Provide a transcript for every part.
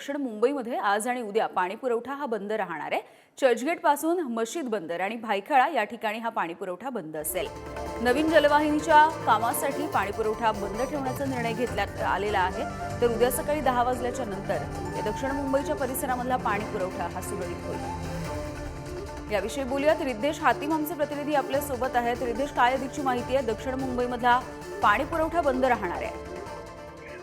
दक्षिण मुंबईमध्ये आज आणि उद्या पाणी पुरवठा हा बंद राहणार आहे. चर्चगेटपासून मशीद बंदर आणि भायखळा या ठिकाणी हा पाणी पुरवठा बंद असेल. नवीन जलवाहिनीच्या कामासाठी पाणी पुरवठा बंद ठेवण्याचा निर्णय घेतल्यात आलेला आहे. तर उद्या सकाळी दहा वाजल्याच्या नंतर या दक्षिण मुंबईच्या परिसरामधला पाणी पुरवठा हा सुरळीत होईल. याविषयी बोलूयात. रिद्देश हातीम आमचे प्रतिनिधी आपल्यासोबत आहेत. रिद्देश काय अधिकची माहिती आहे? दक्षिण मुंबईमधला पाणी पुरवठा बंद राहणार आहे.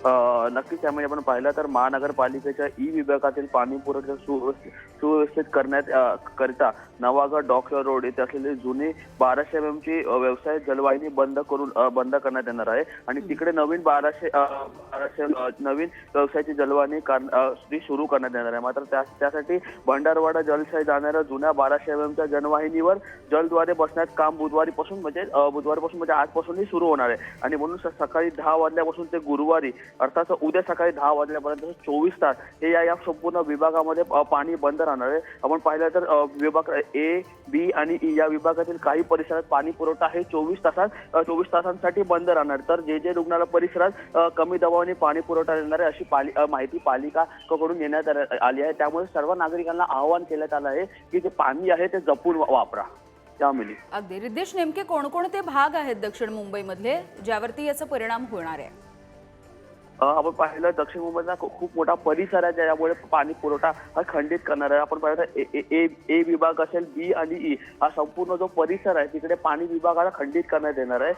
नक्कीच त्यामध्ये आपण पाहिलं तर महानगरपालिकेच्या ई विभागातील पाणी पुरवठा सुव्यवस्थित सुव्यवस्थित करण्यात करता नवागड डॉक्टर रोड येथे असलेली जुनी बाराशे एम ची अ, व्यवसाय जलवाहिनी बंद करून बंद करण्यात येणार आहे. आणि तिकडे नवीन बाराशे बाराशे नवीन व्यवसायाची जलवाहिनी सुरू करण्यात येणार आहे. मात्र त्या- त्यासाठी भंडारवाडा जलशाही जाणाऱ्या जुन्या बाराशे एम च्या जनवाहिनीवर जलद्वारे बसण्यात काम बुधवारीपासून म्हणजे बुधवारीपासून म्हणजे आजपासूनही सुरू होणार आहे. आणि म्हणून सकाळी दहा वाजल्यापासून ते गुरुवारी अर्थात उद्या सकाळी दहा वाजल्यापर्यंत चोवीस तास हे या या संपूर्ण विभागामध्ये पाणी बंद राहणार आहे. आपण पाहिलं तर विभाग ए बी आणि ई या विभागातील काही परिसरात पाणी पुरवठा हे चोवीस तासात चोवीस तासांसाठी बंद राहणार. तर जे जे रुग्णालय परिसरात कमी दबावाने पाणी पुरवठा देणार आहे अशी पाली माहिती माहिती पालिकाकडून देण्यात आल्या- आली आहे. त्यामुळे सर्व नागरिकांना आवाहन केलं आलं आहे की जे पाणी आहे ते जपून वापरा. त्यामुळे अगदी. रिद्देश नेमके कोणकोणते भाग आहेत दक्षिण मुंबईमधले ज्यावरती याचा परिणाम होणार आहे? आपण पाहिलं दक्षिण मुंबईचा खूप मोठा परिसर आहे ज्यामुळे पाणी पुरवठा हा खंडित करणार आहे. आपण पाहिलं ए- ए ए विभाग असेल बी आणि ई हा संपूर्ण जो परिसर आहे तिकडे पाणी विभागाला खंडित करण्यात येणार आहे.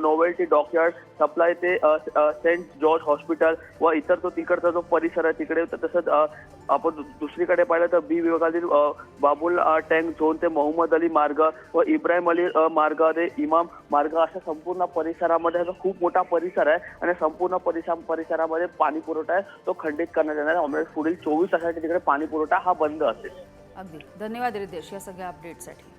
नोवेल्टी डॉकयार्ड सप्लाय ते सेंट जॉर्ज हॉस्पिटल व इतर तो तिकडचा जो परिसर आहे तिकडे तसंच आपण दुसरीकडे पाहिलं तर बी विभागातील बाबुल टँक झोन ते मोहम्मद अली मार्ग व इब्राहिम अली मार्ग ते इमाम मार्ग अशा संपूर्ण परिसरामध्ये खूप मोठा परिसर आहे आणि संपूर्ण परिसर परिसरामध्ये पाणी पुरवठा आहे. तो खंडित करण्यात येणार आहे. म्हणजे पुढील चोवीस तासासाठी तिकडे पाणी पुरवठा हा बंद असेल. अगदी. धन्यवाद रिद्देश या सगळ्या अपडेटसाठी